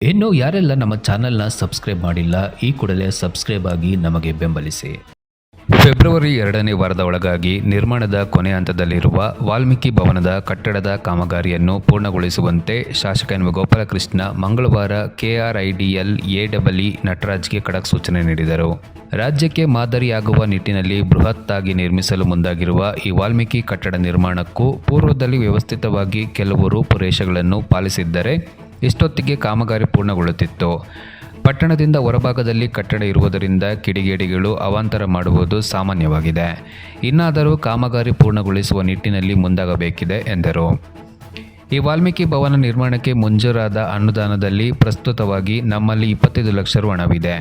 ಇನ್ನು ಯಾರೆಲ್ಲ ನಮ್ಮ ಚಾನೆಲ್ನ ಸಬ್ಸ್ಕ್ರೈಬ್ ಮಾಡಿಲ್ಲ, ಈ ಕೂಡಲೇ ಸಬ್ಸ್ಕ್ರೈಬ್ ಆಗಿ ನಮಗೆ ಬೆಂಬಲಿಸಿ. ಫೆಬ್ರವರಿ ಎರಡನೇ ವಾರದ ಒಳಗಾಗಿ ನಿರ್ಮಾಣದ ಕೊನೆ ಹಂತದಲ್ಲಿರುವ ವಾಲ್ಮೀಕಿ ಭವನದ ಕಟ್ಟಡದ ಕಾಮಗಾರಿಯನ್ನು ಪೂರ್ಣಗೊಳಿಸುವಂತೆ ಶಾಸಕ ಎನ್ ಗೋಪಾಲಕೃಷ್ಣ ಮಂಗಳವಾರ ಕೆಆರ್ಐಡಿಎಲ್ ಎಡಬ್ಲ್ಇ ನಟರಾಜ್ಗೆ ಖಡಕ್ ಸೂಚನೆ ನೀಡಿದರು. ರಾಜ್ಯಕ್ಕೆ ಮಾದರಿಯಾಗುವ ನಿಟ್ಟಿನಲ್ಲಿ ಬೃಹತ್ತಾಗಿ ನಿರ್ಮಿಸಲು ಮುಂದಾಗಿರುವ ಈ ವಾಲ್ಮೀಕಿ ಕಟ್ಟಡ ನಿರ್ಮಾಣಕ್ಕೂ ಪೂರ್ವದಲ್ಲಿ ವ್ಯವಸ್ಥಿತವಾಗಿ ಕೆಲವು ರೂಪುರೇಷೆಗಳನ್ನು ಪಾಲಿಸಿದ್ದರೆ ಇಷ್ಟೊತ್ತಿಗೆ ಕಾಮಗಾರಿ ಪೂರ್ಣಗೊಳ್ಳುತ್ತಿತ್ತು. ಪಟ್ಟಣದಿಂದ ಹೊರಭಾಗದಲ್ಲಿ ಕಟ್ಟಡ ಇರುವುದರಿಂದ ಕಿಡಿಗೇಡಿಗಳು ಅವಾಂತರ ಮಾಡುವುದು ಸಾಮಾನ್ಯವಾಗಿದೆ. ಇನ್ನಾದರೂ ಕಾಮಗಾರಿ ಪೂರ್ಣಗೊಳಿಸುವ ನಿಟ್ಟಿನಲ್ಲಿ ಮುಂದಾಗಬೇಕಿದೆ, ಎಂದರು. ಈ ವಾಲ್ಮೀಕಿ ಭವನ ನಿರ್ಮಾಣಕ್ಕೆ ಮಂಜೂರಾದ ಅನುದಾನದಲ್ಲಿ ಪ್ರಸ್ತುತವಾಗಿ ನಮ್ಮಲ್ಲಿ ಇಪ್ಪತ್ತೈದು ಲಕ್ಷ ರು ಹಣವಿದೆ.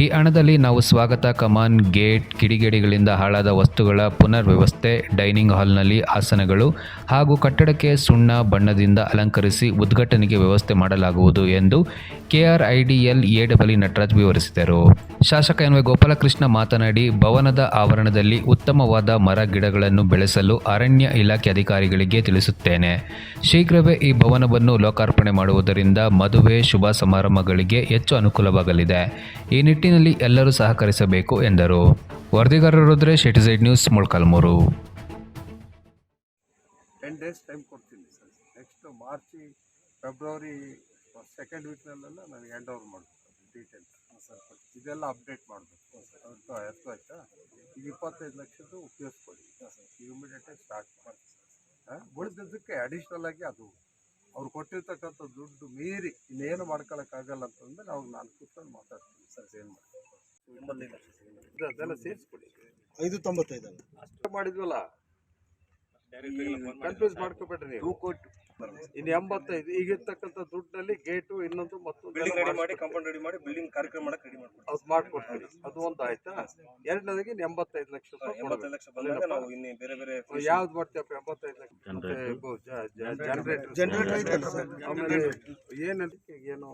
ಈ ಹಣದಲ್ಲಿ ನಾವು ಸ್ವಾಗತ, ಕಮಾನ್, ಗೇಟ್, ಕಿಡಿಗೇಡಿಗಳಿಂದ ಹಾಳಾದ ವಸ್ತುಗಳ ಪುನರ್ ವ್ಯವಸ್ಥೆ ಡೈನಿಂಗ್ ಹಾಲ್ನಲ್ಲಿ ಆಸನಗಳು ಹಾಗೂ ಕಟ್ಟಡಕ್ಕೆ ಸುಣ್ಣ ಬಣ್ಣದಿಂದ ಅಲಂಕರಿಸಿ ಉದ್ಘಾಟನೆಗೆ ವ್ಯವಸ್ಥೆ ಮಾಡಲಾಗುವುದು ಎಂದು ಕೆಆರ್ಐಡಿಎಲ್ ಎಡಬಲಿ ನಟರಾಜ್ ವಿವರಿಸಿದರು. ಶಾಸಕ ಎನ್ ವೈ ಗೋಪಾಲಕೃಷ್ಣ ಮಾತನಾಡಿ, ಭವನದ ಆವರಣದಲ್ಲಿ ಉತ್ತಮವಾದ ಮರ ಗಿಡಗಳನ್ನು ಬೆಳೆಸಲು ಅರಣ್ಯ ಇಲಾಖೆ ಅಧಿಕಾರಿಗಳಿಗೆ ತಿಳಿಸುತ್ತೇನೆ. ಶೀಘ್ರವೇ ಈ ಭವನವನ್ನು ಲೋಕಾರ್ಪಣೆ ಮಾಡುವುದರಿಂದ ಮದುವೆ, ಶುಭ ಸಮಾರಂಭಗಳಿಗೆ ಹೆಚ್ಚು ಅನುಕೂಲವಾಗಲಿದೆ. ಈ ನಿಟ್ಟಿನಲ್ಲಿ ಎಲ್ಲರೂ ಸಹಕರಿಸಬೇಕು ಎಂದರು. ವರದಿಗಾರರುದ್ರೆ ಶೆಟಿಸೈಡ್ news Molakalmuru. Ten days time ಕೊಡ್ತೀನಿ sir. Next March February second ವೀಕ್ನಲ್ಲೆಲ್ಲ ನಾನು ಹ್ಯಾಂಡ್ ಓವರ್ ಮಾಡಬೇಕು ಸರ್ ಇದೆಲ್ಲ ಅಪ್ಡೇಟ್ ಮಾಡಬೇಕು. ಅರ್ಥ ಆಯಿತಾ ಈಗ ಇಪ್ಪತ್ತೈದು ಲಕ್ಷದ್ದು ಉಪಯೋಗಿಸ್ಕೊಳ್ಳಿ. ಇಮಿಡಿಯೇಟಾಗಿ ಸ್ಟಾರ್ಟ್ ಮಾಡಿ ಉಳಿದಿದ್ದಕ್ಕೆ ಅಡಿಷ್ನಲ್ ಆಗಿ ಅದು ಅವ್ರು ಕೊಟ್ಟಿರ್ತಕ್ಕಂಥ ದುಡ್ಡು ಮೀರಿ ಇನ್ನೇನು ಮಾಡ್ಕೊಳಕ್ಕಾಗಲ್ಲ ಅಂತಂದ್ರೆ ನಾವು ನಾನು ಕೂತ್ಕೊಂಡು ಮಾತಾಡ್ತೀನಿ ಸರ್ ಏನು ಮಾಡ್ತೀನಿ ಅದೆಲ್ಲ ಸೇರಿಸ್ಕೊಡಿ. ಐದು ತೊಂಬತ್ತೈದು ಅಷ್ಟು ಮಾಡಿದ್ವಲ್ಲ? ಕನ್ಫ್ಯೂಸ್ ಮಾಡ್ಕೋಬೇಡ್ರಿ ನೀವು. ಇನ್ನು ಎಂಬತ್ತೈದು ಈಗ ಇರ್ತಕ್ಕಂಥ ದುಡ್ಡಲ್ಲಿ ಗೇಟು ಇನ್ನೊಂದು ಮತ್ತು ಬಿಲ್ಡಿಂಗ್ ರೆಡಿ ಮಾಡಿ ಕಾಂಪೌಂಡ್ ರೆಡಿ ಮಾಡಿ ಬಿಲ್ಡಿಂಗ್ ಕಾರ್ಯಕ್ರಮ ಮಾಡಕ್ಕೆ ರೆಡಿ ಮಾಡ್ಕೊಡ್ತೀವಿ. ಅದು ಮಾಡ್ಕೊಡ್ತೀವಿ. ಅದು ಒಂದು ಆಯ್ತಾ? ಎರಡನೇದಾಗಿ ಇನ್ನು ಎಂಬತ್ತೈದು ಲಕ್ಷ ರೂಪಾಯಿ ಲಕ್ಷ ಬಂದಾಗ ನಾವು ಇನ್ನು ಬೇರೆ ಬೇರೆ ಯಾವ್ದು ಮಾಡ್ತೀವಪ್ಪ ಎಂಬತ್ತೈದು ಲಕ್ಷ? ಜನರೇಟರ್ ಜನರೇಟರ್ ಆಮೇಲೆ ಏನಂತ ಏನು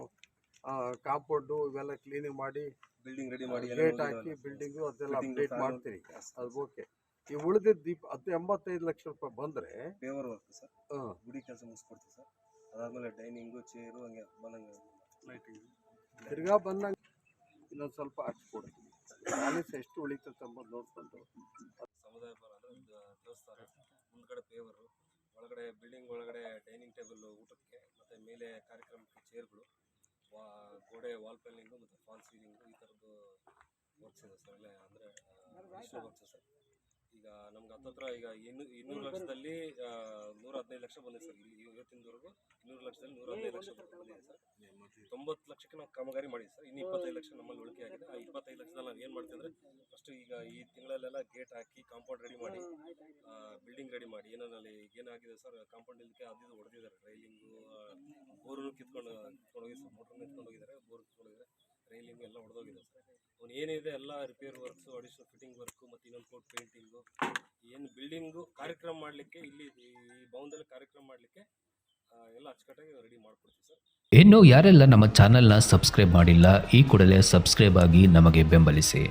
ಕಾಂಪೌಂಡು ಇವೆಲ್ಲ ಕ್ಲೀನಿಂಗ್ ಮಾಡಿ ಬಿಲ್ಡಿಂಗ್ ರೆಡಿ ಮಾಡಿ ಗೇಟ್ ಹಾಕಿ ಬಿಲ್ಡಿಂಗು ಅದೆಲ್ಲ ಅಪ್ಡೇಟ್ ಮಾಡ್ತೀರಿ. ಅದು ಓಕೆ ಈ ಉಳಿದಿದ್ದು ದೀಪ ಅದು ಎಂಬತ್ತೈದು ಲಕ್ಷ ರೂಪಾಯಿ ಬಂದರೆ ಪೇವರ್ ವರ್ಕ್ ಸರ್. ಹಾಂ. ಗುಡಿ ಕೆಲಸ ಮುಗಿಸ್ಕೊಡ್ತೀವಿ ಸರ್. ಅದಾದ್ಮೇಲೆ ಡೈನಿಂಗು ಚೇರು ಹಂಗೆ ಬಂದಂಗೆ ತಿರ್ಗಾ ಬಂದಂಗ ಇನ್ನೊಂದು ಸ್ವಲ್ಪ ಹಾಕ್ಸ್ಕೊಡ್ತೀವಿ ಬ್ಯಾಲೆನ್ಸ್ ಎಷ್ಟು ಉಳಿತೈತೆ ಅಂಬೋದು ನೋಡ್ಕೊಂಡು. ಸಮುದಾಯ ಭವನ ಅಂದ್ರೆ ಒಂದು ದೇವಸ್ಥಾನ ಮುಂದ್ಗಡೆ ಪೇವರು ಒಳಗಡೆ ಬಿಲ್ಡಿಂಗ್ ಒಳಗಡೆ ಡೈನಿಂಗ್ ಟೇಬಲ್ ಊಟಕ್ಕೆ ಮತ್ತೆ ಮೇಲೆ ಕಾರ್ಯಕ್ರಮಕ್ಕೆ ಚೇರ್ಗಳು ವಾ ಗೋಡೆ ವಾಲ್ ಪೇಲಿಂಗು ಮತ್ತು ಫಾಲ್ ಸೀಲಿಂಗು ಈ ಥರದ್ದು ವರ್ಕ್ಸ್ ಇದೆ ಸರ್. ಅಂದರೆ ವರ್ಕ್ಸ್ ಸರ್. ಈಗ ನಮ್ಗೆ ಹತ್ತತ್ರ ಈಗ ಇನ್ನು ಇನ್ನೂರು ಲಕ್ಷದಲ್ಲಿ ನೂರ ಹದಿನೈದು ಲಕ್ಷ ಬಂದಿದೆ ಸರ್. ಇಲ್ಲಿ ಇವತ್ತಿನವರೆಗೂ ಇನ್ನೂರು ಲಕ್ಷದಲ್ಲಿ ನೂರ ಹದಿನೈದು ಲಕ್ಷ ಬಂದಿದೆ ಸರ್. ತೊಂಬತ್ತು ಲಕ್ಷಕ್ಕೆ ನಾವು ಕಾಮಗಾರಿ ಮಾಡಿದ್ವಿ ಸರ್. ಇನ್ನು ಇಪ್ಪತ್ತೈದು ಲಕ್ಷ ನಮ್ಮಲ್ಲಿ ಉಳಿಕೆ ಆಗಿದೆ. ಆ ಇಪ್ಪತ್ತೈದು ಲಕ್ಷದಲ್ಲಿ ನಾವು ಏನು ಮಾಡ್ತೀವಿ ಅಂದರೆ ಫಸ್ಟ್ ಈಗ ಈ ತಿಂಗಳಲ್ಲೆಲ್ಲ ಗೇಟ್ ಹಾಕಿ ಕಾಂಪೌಂಡ್ ರೆಡಿ ಮಾಡಿ ಬಿಲ್ಡಿಂಗ್ ರೆಡಿ ಮಾಡಿ ಏನಲ್ಲಿ ಏನಾಗಿದೆ ಸರ್ ಕಾಂಪೌಂಡ್ ಇಲ್ಲಕ್ಕೆ ಅದು ಇದು ಹೊಡೆದಿದ್ದಾರೆ. ರೈಲಿಂಗು ಬೋರನ್ನು ಕಿತ್ಕೊಂಡು ಕಿತ್ಕೊಂಡು ಹೋಗಿ ಸರ್ ಮೋಟ್ರನ್ನ ಕಿತ್ಕೊಂಡು ಹೋಗಿದ್ದಾರೆ ಬೋರ್ ಕಿತ್ಕೊಂಡು ಹೋಗಿದ್ದಾರೆ ರೈಲಿಂಗ್ ಎಲ್ಲ ಹೊಡೆದೋಗಿದೆ ಸರ್. ಅವ್ನು ಏನಿದೆ ಎಲ್ಲ repair works additional fitting work ಮತ್ತು ಬಿಲ್ಡಿಂಗು ಕಾರ್ಯಕ್ರಮ ಮಾಡಲಿಕ್ಕೆ ಇಲ್ಲಿ ಈ ಭವನದಲ್ಲಿ ಕಾರ್ಯಕ್ರಮ ಮಾಡಲಿಕ್ಕೆ ಎಲ್ಲ ಅಚ್ಚುಕಟ್ಟಾಗಿ ರೆಡಿ ಮಾಡ್ಕೊಡ್ತೀವಿ ಸರ್. ಇನ್ನು ಯಾರೆಲ್ಲ ನಮ್ಮ ಚಾನೆಲ್ನ ಸಬ್ಸ್ಕ್ರೈಬ್ ಮಾಡಿಲ್ಲ, ಈ ಕೂಡಲೇ ಸಬ್ಸ್ಕ್ರೈಬ್ ಆಗಿ ನಮಗೆ ಬೆಂಬಲಿಸಿ.